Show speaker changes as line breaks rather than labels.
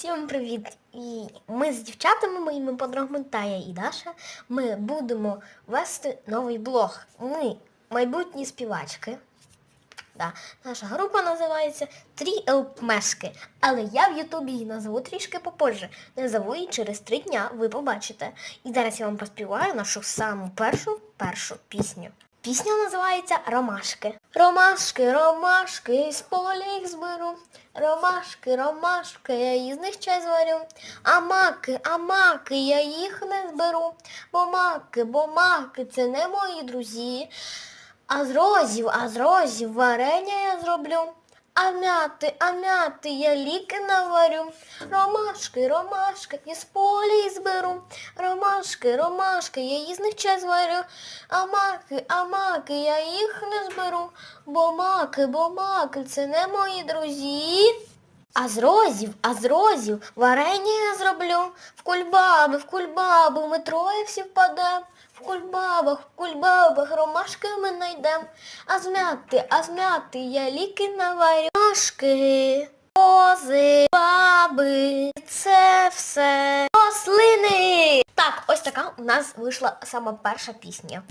Всім привіт! І ми з дівчатами, моїми подругами Тая і Даша, ми будемо вести новий блог. Ми майбутні співачки. Да. Наша група називається Трі Елпмешки. Але я в Ютубі її назву трішки попозже. Назову її через три дня, ви побачите. І зараз я вам поспіваю нашу саму першу першу пісню. Пісня називається Ромашки. Ромашки, ромашки, з поля їх зберу. Ромашки, ромашки, я із них чай зварю. А маки, а маки, я їх не зберу. Бо маки, бо маки, це не мої друзі. А з розів, а з розів варення я зроблю. А мяти, а мяти я ліки наварю. Ромашки, ромашки, із поля їх зберу. Ромашки, ромашки, я із них чай зварю. А маки, а маки, я їх не зберу. Бо маки, бо маки, це не мої друзі. А з розів, а з розів варення я зроблю. В кульбаби, в кульбабу ми троє всі впадем. В кульбабах, в кульбабах ромашки ми найдем. А змяти, а змяти я ліки наварю. Ромашки, кози, баби, це все рослини. Так, ось така у нас вийшла сама перша пісня.